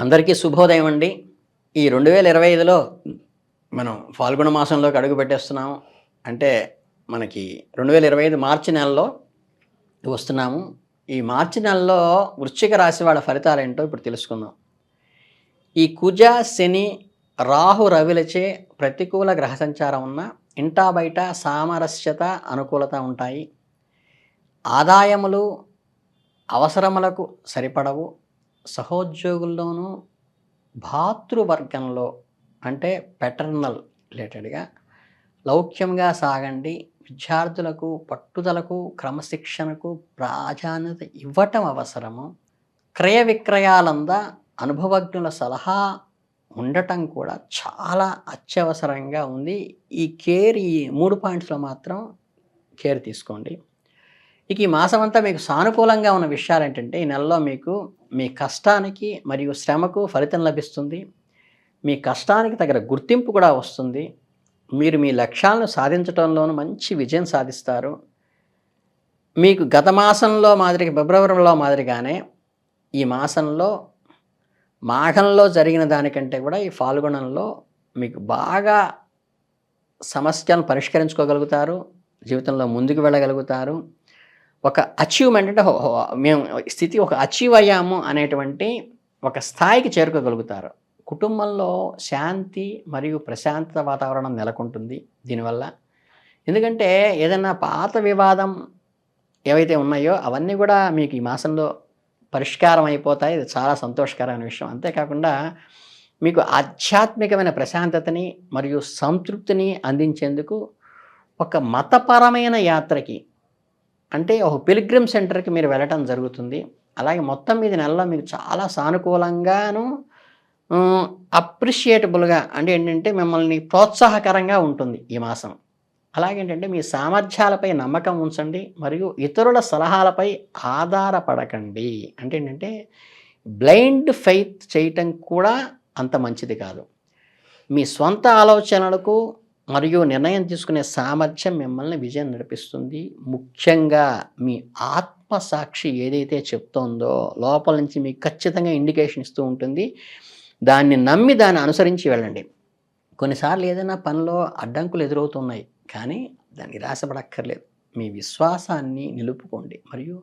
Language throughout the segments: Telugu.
అందరికీ శుభోదయం అండి. ఈ రెండు వేల ఇరవై ఐదులో మనం ఫాల్గుణ మాసంలోకి అడుగు పెట్టేస్తున్నాము. అంటే మనకి రెండు వేల ఇరవై ఐదు మార్చి నెలలో వస్తున్నాము. ఈ మార్చి నెలలో వృశ్చిక రాశి వాళ్ళ ఫలితాలు ఏంటో ఇప్పుడు తెలుసుకుందాం. ఈ కుజ శని రాహు రవిలచే ప్రతికూల గ్రహ సంచారం ఉన్న ఇంటా బయట సామరస్యత అనుకూలత ఉంటాయి. ఆదాయములు అవసరములకు సరిపడవు. సహోద్యోగుల్లోనూ భాతృవర్గంలో అంటే పెటర్నల్ రిలేటెడ్గా లౌక్యంగా సాగండి విద్యార్థులకు పట్టుదలకు క్రమశిక్షణకు ప్రాధాన్యత ఇవ్వటం అవసరము. క్రయ విక్రయాలందా అనుభవజ్ఞుల సలహా ఉండటం కూడా చాలా అత్యవసరంగా ఉంది. ఈ కేర్ ఈ మూడు పాయింట్స్లో మాత్రం కేర్ తీసుకోండి. ఇక ఈ మాసం అంతా మీకు సానుకూలంగా ఉన్న విషయాలు ఏంటంటే ఈ నెలలో మీకు మీ కష్టానికి మరియు శ్రమకు ఫలితం లభిస్తుంది. మీ కష్టానికి తగిన గుర్తింపు కూడా వస్తుంది. మీరు మీ లక్ష్యాలను సాధించడంలోనూ మంచి విజయం సాధిస్తారు. మీకు గత మాసంలో మాదిరి ఫిబ్రవరిలో మాదిరిగానే ఈ మాసంలో మాఘంలో జరిగిన దానికంటే కూడా ఈ ఫాల్గుణంలో మీకు బాగా సమస్యలను పరిష్కరించుకోగలుగుతారు. జీవితంలో ముందుకు వెళ్ళగలుగుతారు. ఒక అచీవ్మెంట్ అంటే మేము స్థితి ఒక అచీవ్ అయ్యాము అనేటువంటి ఒక స్థాయికి చేరుకోగలుగుతారు. కుటుంబంలో శాంతి మరియు ప్రశాంతత వాతావరణం నెలకొంటుంది దీనివల్ల. ఎందుకంటే ఏదైనా పాత వివాదం ఏవైతే ఉన్నాయో అవన్నీ కూడా మీకు ఈ మాసంలో పరిష్కారం అయిపోతాయి. ఇది చాలా సంతోషకరమైన విషయం. అంతేకాకుండా మీకు ఆధ్యాత్మికమైన ప్రశాంతతని మరియు సంతృప్తిని అందించేందుకు ఒక మతపరమైన యాత్రకి అంటే ఒక పిలిగ్రిమ్ సెంటర్కి మీరు వెళ్ళటం జరుగుతుంది. అలాగే మొత్తం మీద నెలలో మీకు చాలా సానుకూలంగాను అప్రిషియేటబుల్గా అంటే ఏంటంటే మిమ్మల్ని ప్రోత్సాహకరంగా ఉంటుంది ఈ మాసం. అలాగేంటంటే మీ సామర్థ్యాలపై నమ్మకం ఉంచండి మరియు ఇతరుల సలహాలపై ఆధారపడకండి. అంటే ఏంటంటే బ్లైండ్ ఫెయిత్ చేయటం కూడా అంత మంచిది కాదు. మీ స్వంత ఆలోచనలకు మరియు నిర్ణయం తీసుకునే సామర్థ్యం మిమ్మల్ని విజయం నడిపిస్తుంది. ముఖ్యంగా మీ ఆత్మసాక్షి ఏదైతే చెప్తోందో లోపల నుంచి మీకు ఖచ్చితంగా ఇండికేషన్ ఇస్తూ ఉంటుంది. దాన్ని నమ్మి దాన్ని అనుసరించి వెళ్ళండి. కొన్నిసార్లు ఏదైనా పనిలో అడ్డంకులు ఎదురవుతున్నాయి కానీ దాన్ని నిరాశపడక్కర్లేదు. మీ విశ్వాసాన్ని నిలుపుకోండి. మరియు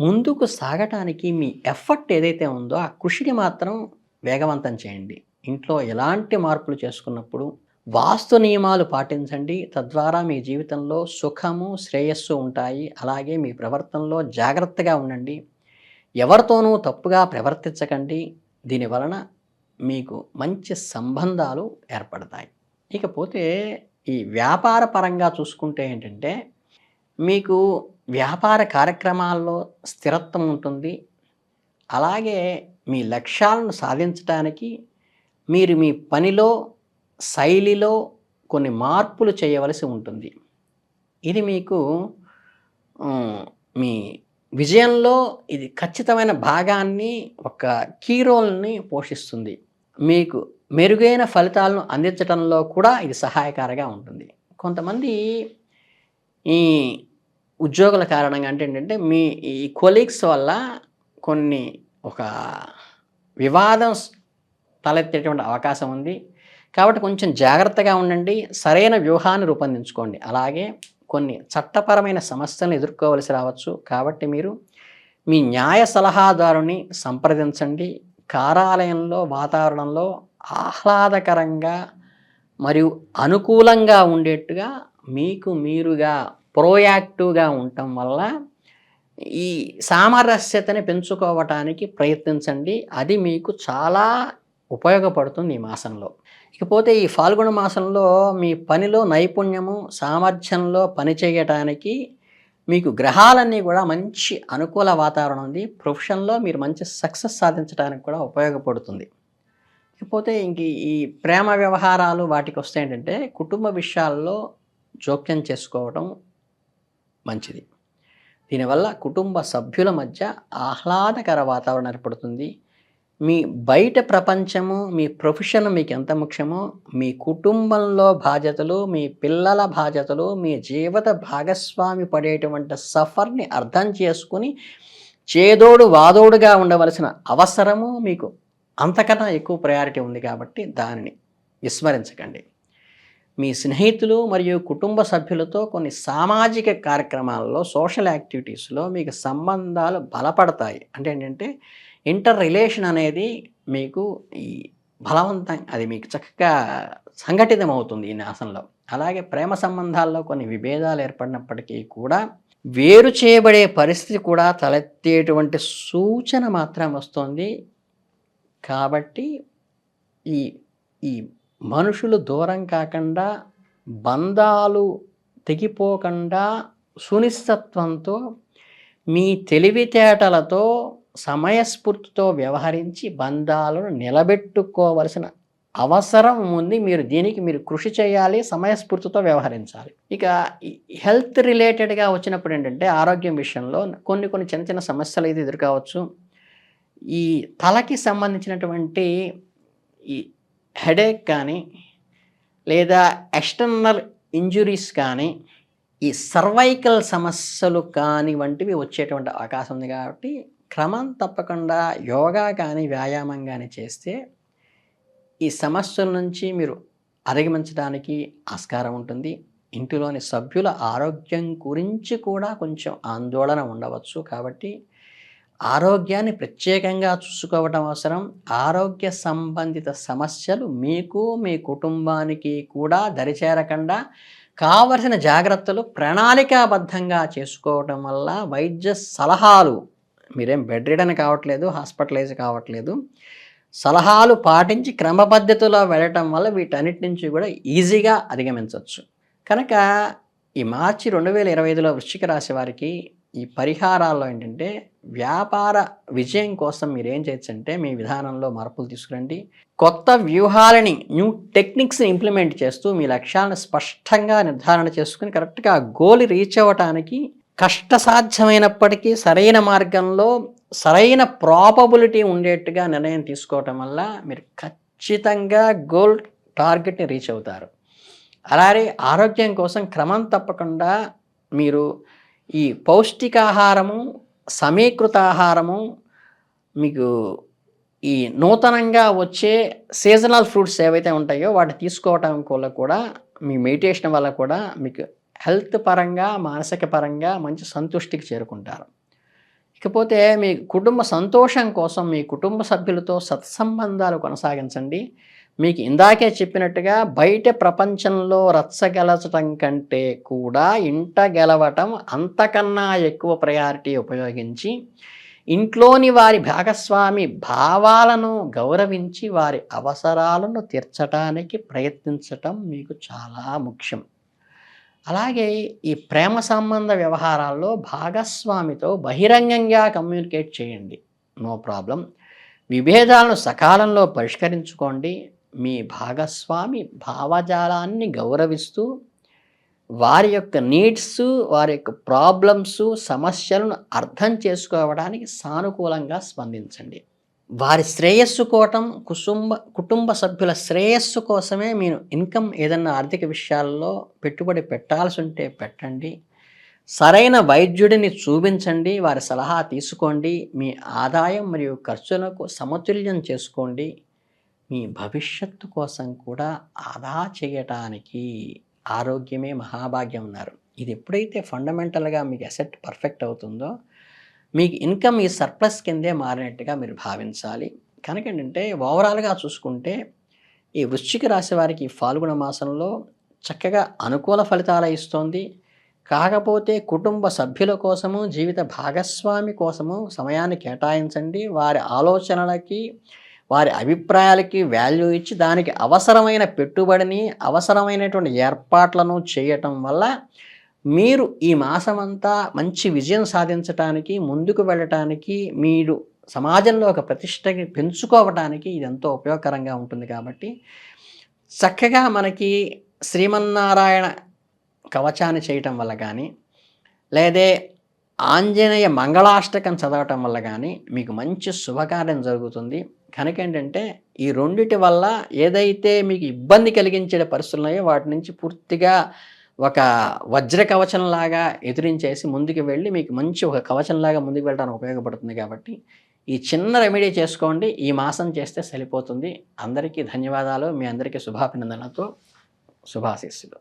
ముందుకు సాగటానికి మీ ఎఫర్ట్ ఏదైతే ఉందో ఆ కృషిని మాత్రం వేగవంతం చేయండి. ఇంట్లో ఎలాంటి మార్పులు చేసుకున్నప్పుడు వాస్తు నియమాలు పాటించండి. తద్వారా మీ జీవితంలో సుఖము శ్రేయస్సు ఉంటాయి. అలాగే మీ ప్రవర్తనలో జాగ్రత్తగా ఉండండి. ఎవరితోనూ తప్పుగా ప్రవర్తించకండి. దీని వలన మీకు మంచి సంబంధాలు ఏర్పడతాయి. ఇకపోతే ఈ వ్యాపార పరంగా చూసుకుంటే ఏంటంటే మీకు వ్యాపార కార్యక్రమాల్లో స్థిరత్వం ఉంటుంది. అలాగే మీ లక్ష్యాలను సాధించడానికి మీరు మీ పనిలో శైలిలో కొన్ని మార్పులు చేయవలసి ఉంటుంది. ఇది మీకు మీ విజయంలో ఇది ఖచ్చితమైన భాగాన్ని ఒక కీ రోల్ని పోషిస్తుంది. మీకు మెరుగైన ఫలితాలను అందించడంలో కూడా ఇది సహాయకారిగా ఉంటుంది. కొంతమంది ఈ ఉద్యోగుల కారణంగా అంటే ఏంటంటే మీ ఈ కొలీగ్స్ వల్ల కొన్ని ఒక వివాదం తలెత్తేటువంటి అవకాశం ఉంది. కాబట్టి కొంచెం జాగ్రత్తగా ఉండండి సరైన వ్యూహాన్ని రూపొందించుకోండి. అలాగే కొన్ని చట్టపరమైన సమస్యలను ఎదుర్కోవలసి రావచ్చు. కాబట్టి మీరు మీ న్యాయ సలహాదారుని సంప్రదించండి. కార్యాలయంలో వాతావరణంలో ఆహ్లాదకరంగా మరియు అనుకూలంగా ఉండేట్టుగా మీకు మీరుగా ప్రోయాక్టివ్గా ఉండటం వల్ల ఈ సామరస్యతని పెంచుకోవటానికి ప్రయత్నించండి. అది మీకు చాలా ఉపయోగపడుతుంది ఈ మాసంలో. ఇకపోతే ఈ ఫాల్గుణ మాసంలో మీ పనిలో నైపుణ్యము సామర్థ్యంలో పనిచేయటానికి మీకు గ్రహాలన్నీ కూడా మంచి అనుకూల వాతావరణం ఉంది. ప్రొఫెషన్లో మీరు మంచి సక్సెస్ సాధించడానికి కూడా ఉపయోగపడుతుంది. ఇకపోతే ఇంక ఈ ప్రేమ వ్యవహారాలు వాటికి వస్తే ఏంటంటే కుటుంబ విషయాల్లో జోక్యం చేసుకోవడం మంచిది. దీనివల్ల కుటుంబ సభ్యుల మధ్య ఆహ్లాదకర వాతావరణం ఏర్పడుతుంది. మీ బయట ప్రపంచము మీ ప్రొఫెషన్ మీకు ఎంత ముఖ్యమో మీ కుటుంబంలో బాధ్యతలు మీ పిల్లల బాధ్యతలు మీ జీవిత భాగస్వామి పడేటువంటి సఫర్ని అర్థం చేసుకుని చేదోడు వాదోడుగా ఉండవలసిన అవసరము మీకు అంతకన్నా ఎక్కువ ప్రయారిటీ ఉంది కాబట్టి దానిని విస్మరించకండి. మీ స్నేహితులు మరియు కుటుంబ సభ్యులతో కొన్ని సామాజిక కార్యక్రమాల్లో సోషల్ యాక్టివిటీస్లో మీకు సంబంధాలు బలపడతాయి. అంటే ఏంటంటే ఇంటర్ రిలేషన్ అనేది మీకు ఈ బలవంతం అది మీకు చక్కగా సంఘటితమవుతుంది ఈ నాశనంలో అలాగే ప్రేమ సంబంధాల్లో కొన్ని విభేదాలు ఏర్పడినప్పటికీ కూడా వేరు చేయబడే పరిస్థితి కూడా తలెత్తేటువంటి సూచన మాత్రం వస్తుంది. కాబట్టి ఈ ఈ మనుషులు దూరం కాకుండా బంధాలు తెగిపోకుండా సునిశ్చత్వంతో మీ తెలివితేటలతో సమయస్ఫూర్తితో వ్యవహరించి బంధాలను నిలబెట్టుకోవలసిన అవసరం ఉంది. మీరు దీనికి మీరు కృషి చేయాలి సమయస్ఫూర్తితో వ్యవహరించాలి. ఇక హెల్త్ రిలేటెడ్గా వచ్చినప్పుడు ఏంటంటే ఆరోగ్యం విషయంలో కొన్ని కొన్ని చిన్న చిన్న సమస్యలు ఇది ఎదుర్కోవచ్చు. ఈ తలకి సంబంధించినటువంటి ఈ హెడేక్ కానీ లేదా ఎక్స్టర్నల్ ఇంజురీస్ కానీ ఈ సర్వైకల్ సమస్యలు కాని వంటివి వచ్చేటువంటి అవకాశం ఉంది కాబట్టి క్రమం తప్పకుండా యోగా కానీ వ్యాయామం కానీ చేస్తే ఈ సమస్యల నుంచి మీరు అధిగమించడానికి ఆస్కారం ఉంటుంది. ఇంటిలోని సభ్యుల ఆరోగ్యం గురించి కూడా కొంచెం ఆందోళన ఉండవచ్చు. కాబట్టి ఆరోగ్యాన్ని ప్రత్యేకంగా చూసుకోవటం అవసరం. ఆరోగ్య సంబంధిత సమస్యలు మీకు మీ కుటుంబానికి కూడా దరిచేరకుండా కావలసిన జాగ్రత్తలు ప్రణాళికాబద్ధంగా చేసుకోవటం వల్ల వైద్య సలహాలు మీరేం బెడ్ రిడన్ కావట్లేదు హాస్పిటలైజ్ కావట్లేదు. సలహాలు పాటించి క్రమపద్ధతిలో వెళ్ళటం వల్ల వీటన్నిటి నుంచి కూడా ఈజీగా అధిగమించవచ్చు. కనుక ఈ మార్చి రెండు వేల ఇరవై ఐదులో వృశ్చిక రాశి వారికి ఈ పరిహారాల్లో ఏంటంటే వ్యాపార విజయం కోసం మీరు ఏం చేయొచ్చు అంటే మీ విధానంలో మార్పులు తీసుకురండి. కొత్త వ్యూహాలని న్యూ టెక్నిక్స్ని ఇంప్లిమెంట్ చేస్తూ మీ లక్ష్యాలను స్పష్టంగా నిర్ధారణ చేసుకుని కరెక్ట్గా ఆ గోల్ రీచ్ అవ్వటానికి కష్టసాధ్యమైనప్పటికీ సరైన మార్గంలో సరైన ప్రాపబిలిటీ ఉండేట్టుగా నిర్ణయం తీసుకోవటం వల్ల మీరు ఖచ్చితంగా గోల్ టార్గెట్ని రీచ్ అవుతారు. అలాగే ఆరోగ్యం కోసం క్రమం తప్పకుండా మీరు ఈ పౌష్టికాహారము సమీకృత ఆహారము మీకు ఈ నూతనంగా వచ్చే సీజనల్ ఫ్రూట్స్ ఏవైతే ఉంటాయో వాటి తీసుకోవటం వల్ల కూడా మీ మెడిటేషన్ వల్ల కూడా మీకు హెల్త్ పరంగా మానసిక పరంగా మంచి సంతుష్టికి చేరుకుంటారు. ఇకపోతే మీ కుటుంబ సంతోషం కోసం మీ కుటుంబ సభ్యులతో సత్సంబంధాలు కొనసాగించండి. మీకు ఇందాకే చెప్పినట్టుగా బయట ప్రపంచంలో రచ్చగలచటం కంటే కూడా ఇంట గెలవటం అంతకన్నా ఎక్కువ ప్రయారిటీ ఉపయోగించి ఇంట్లోని వారి భాగస్వామి భావాలను గౌరవించి వారి అవసరాలను తీర్చడానికి ప్రయత్నించటం మీకు చాలా ముఖ్యం. అలాగే ఈ ప్రేమ సంబంధ వ్యవహారాల్లో భాగస్వామితో బహిరంగంగా కమ్యూనికేట్ చేయండి. No problem. విభేదాలను సకాలంలో పరిష్కరించుకోండి. మీ భాగస్వామి భావజాలాన్ని గౌరవిస్తూ వారి యొక్క నీడ్స్ వారి యొక్క ప్రాబ్లమ్స్ సమస్యలను అర్థం చేసుకోవడానికి సానుకూలంగా స్పందించండి. వారి శ్రేయస్సు కోటం కుటుంబ కుటుంబ సభ్యుల శ్రేయస్సు కోసమే మీరు ఇన్కమ్ ఏదన్నా ఆర్థిక విషయాల్లో పెట్టుబడి పెట్టాల్సి ఉంటే పెట్టండి. సరైన వైద్యుడిని చూపించండి వారి సలహా తీసుకోండి మీ ఆదాయం మరియు ఖర్చులకు సమతుల్యం చేసుకోండి. మీ భవిష్యత్తు కోసం కూడా ఆదా చేయటానికి ఆరోగ్యమే మహాభాగ్యం ఉన్నారు ఇది ఎప్పుడైతే ఫండమెంటల్గా మీకు అసెట్ పర్ఫెక్ట్ అవుతుందో మీకు ఇన్కమ్ ఈ సర్ప్లస్ కిందే మారినట్టుగా మీరు భావించాలి. కనుక ఏంటంటే ఓవరాల్గా చూసుకుంటే ఈ వృశ్చిక రాశి వారికి ఫాల్గుణ మాసంలో చక్కగా అనుకూల ఫలితాలు ఇస్తోంది. కాకపోతే కుటుంబ సభ్యుల కోసము జీవిత భాగస్వామి కోసము సమయాన్ని కేటాయించండి. వారి ఆలోచనలకి వారి అభిప్రాయాలకి వాల్యూ ఇచ్చి దానికి అవసరమైన పెట్టుబడిని అవసరమైనటువంటి ఏర్పాట్లను చేయటం వల్ల మీరు ఈ మాసమంతా మంచి విజయం సాధించటానికి ముందుకు వెళ్ళటానికి మీరు సమాజంలో ఒక ప్రతిష్టని పెంచుకోవటానికి ఇది ఎంతో ఉపయోగకరంగా ఉంటుంది కాబట్టి చక్కగా మనకి శ్రీమన్నారాయణ కవచాన్ని చేయటం వల్ల కానీ లేదే ఆంజనేయ మంగళాష్టకం చదవటం వల్ల కానీ మీకు మంచి శుభకార్యం జరుగుతుంది. కనుక ఏంటంటే ఈ రెండిటి వల్ల ఏదైతే మీకు ఇబ్బంది కలిగించే పరిస్థితులు ఉన్నాయో వాటి నుంచి పూర్తిగా ఒక వజ్ర కవచంలాగా ఎదిరించేసి ముందుకు వెళ్ళి మీకు మంచి ఒక కవచంలాగా ముందుకు వెళ్ళడానికి ఉపయోగపడుతుంది కాబట్టి ఈ చిన్న రెమెడీ చేసుకోండి. ఈ మాసం చేస్తే సరిపోతుంది. అందరికీ ధన్యవాదాలు. మీ అందరికీ శుభాభినందనలతో శుభాశీస్సులు.